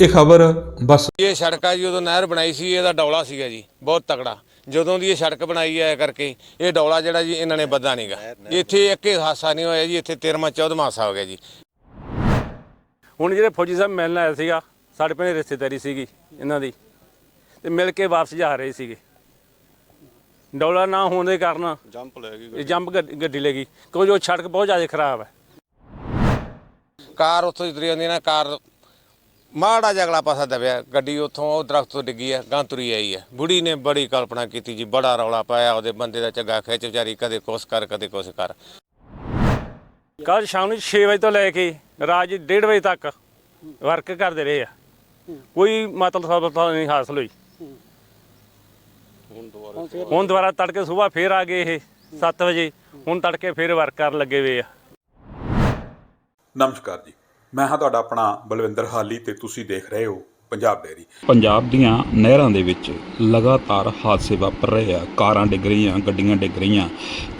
ਇਹ ਖਬਰ ਬਸ। ਇਹ ਸੜਕ ਆ ਜੀ ਉਦੋਂ ਨਹਿਰ ਬਣਾਈ ਸੀ ਇਹਦਾ ਡੌਲਾ ਸੀਗਾ ਜੀ ਬਹੁਤ ਤਕੜਾ। ਜਦੋਂ ਦੀ ਇਹ ਸੜਕ ਬਣਾਈ ਹੈ ਕਰਕੇ ਇਹ ਡੌਲਾ ਜਿਹੜਾ ਜੀ ਇਹਨਾਂ ਨੇ ਬੱਧਾ ਨਹੀਂਗਾ ਇੱਥੇ ਇੱਕ ਹੀ ਹਾਦਸਾ ਨਹੀਂ ਹੋਇਆ ਜੀ ਇੱਥੇ 13ਵਾਂ 14ਵਾਂ ਹਾਦਸਾ ਹੋ ਗਿਆ ਜੀ। ਹੁਣ ਜਿਹੜੇ ਫੌਜੀ ਸਾਹਿਬ ਮਿਲਣ ਆਇਆ ਸੀਗਾ ਸਾਡੇ ਪਿੰਡ ਰਿਸ਼ਤੇਦਾਰੀ ਸੀਗੀ ਇਹਨਾਂ ਦੀ ਤੇ ਮਿਲ ਕੇ ਵਾਪਸ ਜਾ ਰਹੇ ਸੀਗੇ। ਡੌਲਾ ਨਾ ਹੋਣ ਦੇ ਕਾਰਨ ਜੰਪ ਲੈ ਗਈ ਇਹ ਜੰਪ ਗੱਡ- ਗੱਡੀ ਲੱਗੀ ਕਿਉਂਕਿ ਉਹ ਸੜਕ ਬਹੁਤ ਜ਼ਿਆਦਾ ਖਰਾਬ ਹੈ ਕਾਰ ਉੱਥੋਂ ਜਿੱਤਰੀ ਜਾਂਦੀ ਨਾ ਕਾਰ ਮਾੜਾ ਜਿਹਾ ਅਗਲਾ ਪਾਸਾ ਦਬਿਆ ਗੱਡੀ ਉੱਥੋਂ ਉਹ ਦਰਖਤ ਤੋਂ ਡਿੱਗੀ ਹੈ ਗਾਂ ਤੁਰੀ ਆਈ ਹੈ ਬੁੜੀ ਨੇ ਬੜੀ ਕਲਪਨਾ ਕੀਤੀ ਜੀ ਬੜਾ ਰੌਲਾ ਪਾਇਆ ਉਹਦੇ ਬੰਦੇ ਦਾ ਝੱਗਾ ਖਿੱਚ ਵਿਚਾਰੀ ਕਦੇ ਕੁਛ ਕਰ ਕਦੇ ਕੁਛ ਕਰ। ਕੱਲ ਸ਼ਾਮ ਨੂੰ 6 ਵਜੇ ਤੋਂ ਲੈ ਕੇ ਰਾਤ ਦੇ 1:30 ਵਜੇ ਤੱਕ ਵਰਕ ਕਰਦੇ ਰਹੇ ਆ। ਕੋਈ ਮਤਲਬ ਸਫਲਤਾ ਨਹੀਂ ਹਾਸਲ ਹੋਈ। ਹੁਣ ਦੁਬਾਰਾ ਹੁਣ ਦੁਬਾਰਾ ਤੜਕੇ ਸਵੇਰ ਫੇਰ ਆ ਗਏ ਇਹ 7 ਵਜੇ ਹੁਣ ਤੜਕੇ ਫੇਰ ਵਰਕ ਕਰਨ ਲੱਗੇ ਹੋਏ ਆ। ਨਮਸਕਾਰ ਜੀ। ਮੈਂ ਹਾਂ ਤੁਹਾਡਾ ਆਪਣਾ ਬਲਵਿੰਦਰ ਹਾਲੀ ਤੇ ਤੁਸੀਂ ਦੇਖ ਰਹੇ ਹੋ ਪੰਜਾਬ ਡੇਰੀ ਪੰਜਾਬ ਦੀਆਂ ਨਹਿਰਾਂ ਦੇ ਵਿੱਚ ਲਗਾਤਾਰ ਹਾਦਸੇ ਵਾਪਰ ਰਹੇ ਆ। ਕਾਰਾਂ ਡਿੱਗ ਰਹੀਆਂ, ਗੱਡੀਆਂ ਡਿੱਗ ਰਹੀਆਂ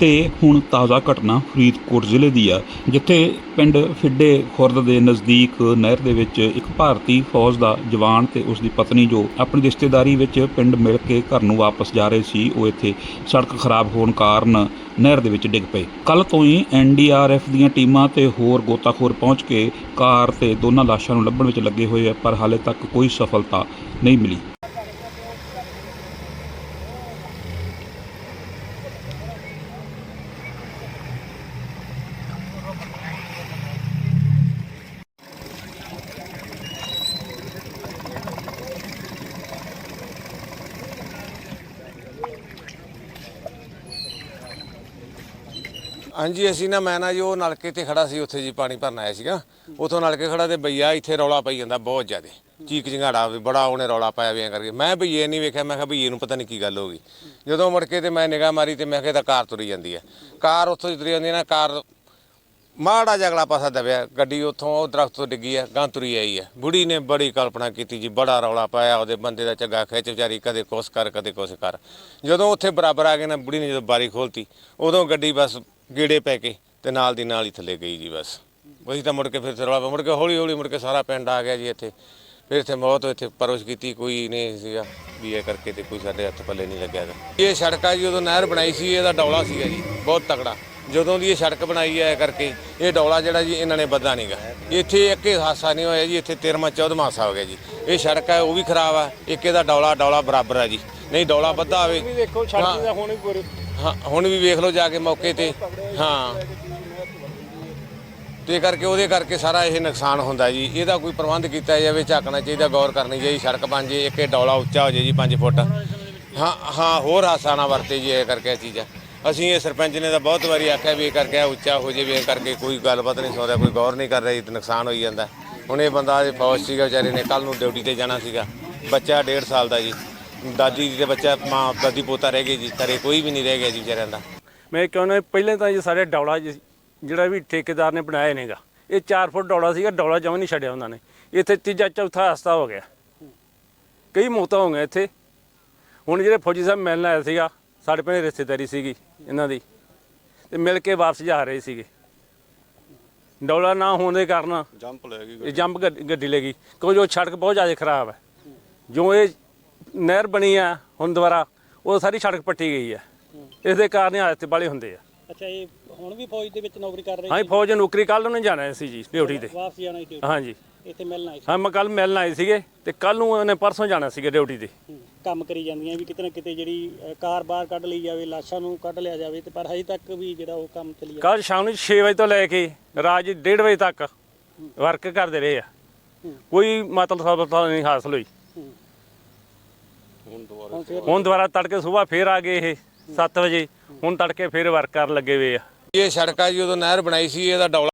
ਤੇ ਹੁਣ ਤਾਜ਼ਾ ਘਟਨਾ ਫਰੀਦਕੋਟ ਜ਼ਿਲ੍ਹੇ ਦੀ ਆ, ਜਿੱਥੇ ਪਿੰਡ ਫਿੱਡੇ ਖੁਰਦ ਦੇ ਨਜ਼ਦੀਕ ਨਹਿਰ ਦੇ ਵਿੱਚ ਇੱਕ ਭਾਰਤੀ ਫੌਜ ਦਾ ਜਵਾਨ ਤੇ ਉਸ ਦੀ ਪਤਨੀ ਜੋ ਆਪਣੀ ਰਿਸ਼ਤੇਦਾਰੀ ਵਿੱਚ ਪਿੰਡ ਮਿਲ ਕੇ ਘਰ ਨੂੰ ਵਾਪਸ ਜਾ ਰਹੇ ਸੀ, ਉਹ ਇੱਥੇ ਸੜਕ ਖਰਾਬ ਹੋਣ ਕਾਰਨ ਨਹਿਰ ਦੇ ਵਿੱਚ ਡਿੱਗ ਪਏ। ਕੱਲ ਤੋਂ ਹੀ ਐਨਡੀਆਰਐਫ ਦੀਆਂ ਟੀਮਾਂ ਤੇ ਹੋਰ ਗੋਤਾਖੋਰ ਪਹੁੰਚ ਕੇ ਕਾਰ ਤੇ ਦੋਨਾਂ ਲਾਸ਼ਾਂ ਨੂੰ ਲੱਭਣ ਵਿੱਚ ਲੱਗੇ ਹੋਏ ਆ, ਪਰ ਹਾਲੇ ਤੱਕ ਕੋਈ ਸਫਲਤਾ ਨਹੀਂ ਮਿਲੀ। ਹਾਂਜੀ, ਅਸੀਂ ਨਾ, ਮੈਂ ਨਾ ਜੀ, ਉਹ ਨਲਕੇ ਤੇ ਖੜਾ ਸੀ, ਉੱਥੇ ਜੀ ਪਾਣੀ ਭਰਨ ਆਇਆ ਸੀਗਾ। ਉਥੋਂ ਨਲਕੇ ਖੜਾ ਤੇ ਬਈਆ ਇੱਥੇ ਰੌਲਾ ਪਈ ਜਾਂਦਾ ਬਹੁਤ ਜ਼ਿਆਦਾ। ਚੀਕ ਚਿੰਗਾੜਾ ਵੀ ਬੜਾ ਉਹਨੇ ਰੌਲਾ ਪਾਇਆ ਵੀ ਐਂ ਕਰਕੇ। ਮੈਂ ਬਈਏ ਨਹੀਂ ਵੇਖਿਆ, ਮੈਂ ਕਿਹਾ ਬਈਏ ਨੂੰ ਪਤਾ ਨਹੀਂ ਕੀ ਗੱਲ ਹੋ ਗਈ। ਜਦੋਂ ਮੁੜ ਕੇ ਤੇ ਮੈਂ ਨਿਗਾਹ ਮਾਰੀ ਤੇ ਮੈਂ ਕਿਹਾ ਇਹ ਤਾਂ ਕਾਰ ਤੁਰੀ ਜਾਂਦੀ ਹੈ ਕਾਰ ਉੱਥੋਂ ਜਿੱਤਰੀ ਜਾਂਦੀ ਹੈ ਨਾ, ਕਾਰ ਮਾੜਾ ਜਗਲਾ ਪਾਸਾ ਦਬਿਆ, ਗੱਡੀ ਉੱਥੋਂ, ਉਹ ਦਰਖਤ ਤੋਂ ਡਿੱਗੀ ਹੈ ਗਾਂ ਤੁਰੀ ਆਈ ਹੈ ਬੁੜੀ ਨੇ ਬੜੀ ਕਲਪਨਾ ਕੀਤੀ ਜੀ, ਬੜਾ ਰੌਲਾ ਪਾਇਆ, ਉਹਦੇ ਬੰਦੇ ਦਾ ਝੱਗਾ ਖਿੱਚ, ਵਿਚਾਰੀ ਕਦੇ ਕੁਛ ਕਰ, ਕਦੇ ਕੁਛ ਕਰ। ਜਦੋਂ ਉੱਥੇ ਬਰਾਬਰ ਆ ਗਏ ਨਾ, ਬੁੜੀ ਨੇ ਜਦੋਂ ਬਾਰੀ ਖੋਲਤੀ, ਉਦੋਂ ਗੱਡੀ ਬਸ ਗੇੜੇ ਪੈ ਕੇ ਤੇ ਨਾਲ ਦੀ ਨਾਲ ਹੀ ਥੱਲੇ ਗਈ ਜੀ ਬਸ। ਉਹੀ ਤਾਂ ਮੁੜ ਕੇ ਫਿਰ ਰੌਲਾ ਪਿਆ। ਮੁੜ ਕੇ ਹੌਲੀ ਹੌਲੀ ਮੁੜ ਕੇ ਸਾਰਾ ਪਿੰਡ ਆ ਗਿਆ ਜੀ ਇੱਥੇ। ਫਿਰ ਇੱਥੇ ਮੌਤ ਇੱਥੇ ਪਰਵਸ਼ ਕੀਤੀ ਕੋਈ ਨਹੀਂ ਸੀਗਾ ਵੀ ਇਹ ਕਰਕੇ ਤੇ ਕੋਈ ਸਾਡੇ ਹੱਥ ਪੱਲੇ ਨਹੀਂ ਲੱਗਿਆ ਗਾ। ਇਹ ਸੜਕ ਆ ਜੀ ਉਦੋਂ ਨਹਿਰ ਬਣਾਈ ਸੀ ਇਹਦਾ ਡੌਲਾ ਸੀਗਾ ਜੀ ਬਹੁਤ ਤਕੜਾ। ਜਦੋਂ ਦੀ ਇਹ ਸੜਕ ਬਣਾਈ ਹੈ ਕਰਕੇ ਇਹ ਡੌਲਾ ਜਿਹੜਾ ਜੀ ਇਹਨਾਂ ਨੇ ਬੱਧਾ ਨਹੀਂਗਾ ਇੱਥੇ ਇੱਕ ਹੀ ਹਾਦਸਾ ਨਹੀਂ ਹੋਇਆ ਜੀ ਇੱਥੇ 13ਵਾਂ 14ਵਾਂ ਹਾਦਸਾ ਹੋ ਗਿਆ ਜੀ। ਇਹ ਸੜਕ ਹੈ ਉਹ ਵੀ ਖਰਾਬ ਆ ਇੱਕ ਇਹਦਾ ਡੌਲਾ ਡੌਲਾ ਬਰਾਬਰ ਆ ਜੀ। ਨਹੀਂ ਡੌਲਾ ਬੱਧਾ ਹੋਵੇ। ਦੇਖੋ ਸੜਕ ਦਾ ਹੁਣ ਵੀ ਹਾਂ, ਹੁਣ ਵੀ ਵੇਖ ਲਓ ਜਾ ਕੇ ਮੌਕੇ ਤੇ। ਹਾਂ। ਤੇ ਕਰਕੇ ਉਹਦੇ ਕਰਕੇ ਸਾਰਾ ਇਹ ਨੁਕਸਾਨ ਹੁੰਦਾ ਜੀ। ਇਹਦਾ ਕੋਈ ਪ੍ਰਬੰਧ ਕੀਤਾ ਜਾਵੇ, ਝਾਕਣਾ ਚਾਹੀਦਾ, ਗੌਰ ਕਰਨੀ ਚਾਹੀਦੀ, ਸੜਕ ਬਣ ਜੇ, ਇੱਕ ਇਹ ਡੌਲਾ ਉੱਚਾ ਹੋ ਜੇ ਜੀ 5 ਫੁੱਟ। ਹਾਂ ਹਾਂ, ਹੋਰ ਹਾਸਾ ਨਾ ਵਰਤੇ ਜੀ, ਇਹ ਕਰਕੇ ਇਹ ਚੀਜ਼ਾਂ। ਅਸੀਂ ਇਹ ਸਰਪੰਚ ਨੇ ਤਾਂ ਬਹੁਤ ਵਾਰੀ ਆਖਿਆ ਵੀ ਇਹ ਕਰਕੇ ਇਹ ਉੱਚਾ ਹੋ ਜੇ, ਵੀ ਇਹ ਕਰਕੇ ਕੋਈ ਗੱਲਬਾਤ ਨਹੀਂ ਸੁਣਦਾ, ਕੋਈ ਗੌਰ ਨਹੀਂ ਕਰ ਰਿਹਾ ਤੇ ਨੁਕਸਾਨ ਹੋਈ ਜਾਂਦਾ। ਹੁਣ ਇਹ ਬੰਦਾ ਫੌਜ ਸੀਗਾ, ਵਿਚਾਰੇ ਨੇ ਕੱਲ ਨੂੰ ਡਿਊਟੀ ਤੇ ਜਾਣਾ ਸੀਗਾ। ਬੱਚਾ 1.5 ਸਾਲ ਦਾ ਜੀ। ਦਾਦੀ ਦੀ ਬੱਚਾ ਮਾਂ ਦਾਦੀ ਪੋਤਾ ਰਹਿ ਗਏ ਜੀ ਘਰੇ ਕੋਈ ਵੀ ਨਹੀਂ ਰਹਿ ਗਿਆ ਜੀ ਵਿਚਾਰਿਆਂ ਦਾ। ਮੈਂ ਕਹਿੰਦਾ ਪਹਿਲੇ ਤਾਂ ਜੀ ਸਾਡੇ ਡੌਲਾ ਜੀ- ਜਿਹੜਾ ਵੀ ਠੇਕੇਦਾਰ ਨੇ ਬਣਾਇਆ ਨੇਗਾ ਇਹ 4 ਫੁੱਟ ਡੌਲਾ ਸੀਗਾ ਡੌਲਾ ਜਮਾਂ ਨਹੀਂ ਛੱਡਿਆ ਉਹਨਾਂ ਨੇ। ਇੱਥੇ ਤੀਜਾ ਚੌਥਾ ਹਸਤਾ ਹੋ ਗਿਆ। ਕਈ ਮੌਤਾਂ ਹੋ ਗਈਆਂ ਇੱਥੇ। ਹੁਣ ਜਿਹੜੇ ਫੌਜੀ ਸਾਹਿਬ ਮਿਲਣ ਆਇਆ ਸੀਗਾ ਸਾਡੇ ਪਿੰਡ ਰਿਸ਼ਤੇਦਾਰੀ ਸੀਗੀ ਇਹਨਾਂ ਦੀ। ਤੇ ਮਿਲ ਕੇ ਵਾਪਸ ਜਾ ਰਹੇ ਸੀਗੇ। ਡੌਲਾ ਨਾ ਹੋਣ ਦੇ ਕਾਰਨ ਜੰਪ ਲੈ ਗਈ ਇਹ ਜੰਪ ਗੱਡ- ਗੱਡੀ ਲੱਗੀ ਕਿਉਂਕਿ ਉਹ ਸੜਕ ਬਹੁਤ ਜ਼ਿਆਦਾ ਖਰਾਬ ਹੈ। ਜੋ ਇਹ ਨਹਿਰ ਬਣੀ ਆ ਹੁਣ ਦੁਬਾਰਾ ਉਹ ਸਾਰੀ ਸੜਕ ਪੱਟੀ ਗਈ ਹੈ। ਇਸ ਦੇ ਕਾਰਨ ਹਾਦਸੇ ਵਾਲੇ ਹੁੰਦੇ ਆ। ਅੱਛਾ ਇਹ ਹੁਣ ਵੀ ਫੌਜ ਦੇ ਵਿੱਚ ਨੌਕਰੀ ਕਰ ਰਹੇ ਹਾਂਜੀ ਫੌਜ ਨੌਕਰੀ ਕੱਲ ਨੂੰ ਜਾਣਾ ਸੀ ਜੀ ਡਿਊਟੀ ਤੇ। ਵਾਪਸ ਜਾਣਾ ਸੀ ਹਾਂਜੀ। ਇੱਥੇ ਮਿਲਣਾ ਸੀ? ਹਾਂ ਮੈਂ ਕੱਲ ਮਿਲਣ ਆਏ ਸੀਗੇ ਤੇ ਕੱਲ ਨੂੰ ਉਹਨੇ ਪਰਸੋਂ ਜਾਣਾ ਸੀਗਾ ਡਿਊਟੀ ਤੇ। ਕੰਮ ਕਰੀ ਜਾਂਦੀਆਂ ਵੀ ਕਿਤੇ ਨਾ ਕਿਤੇ ਜਿਹੜੀ ਕਾਰ ਬਾਹਰ ਕੱਢ ਲਈ ਜਾਵੇ ਲਾਸ਼ਾਂ ਨੂੰ ਕੱਢ ਲਿਆ ਜਾਵੇ ਤੇ ਪਰ ਹਜੇ ਤੱਕ ਵੀ ਜਿਹੜਾ ਉਹ ਕੰਮ ਚੱਲੀ ਜਾਂਦਾ। ਕੱਲ ਸ਼ਾਮ ਨੂੰ 6 ਵਜੇ ਤੋਂ ਲੈ ਕੇ ਰਾਤ ਦੇ 1:30 ਵਜੇ ਤੱਕ ਵਰਕ ਕਰਦੇ ਰਹੇ ਆ। ਕੋਈ ਮਤਲਬ ਸਫਲਤਾ ਨਹੀਂ ਹਾਸਲ ਹੋਈ। ਹੁਣ ਦੁਬਾਰਾ ਤੜਕੇ ਸਵੇਰ ਫੇਰ ਆ ਗਏ ਇਹ 7 ਵਜੇ। ਹੁਣ ਤੜਕੇ ਫੇਰ ਵਰਕ ਕਰਨ ਲੱਗੇ ਹੋਏ ਆ। ਇਹ ਸੜਕ ਆ ਜੀ ਉਦੋਂ ਨਹਿਰ ਬਣਾਈ ਸੀ ਇਹਦਾ ਡੌਲਾ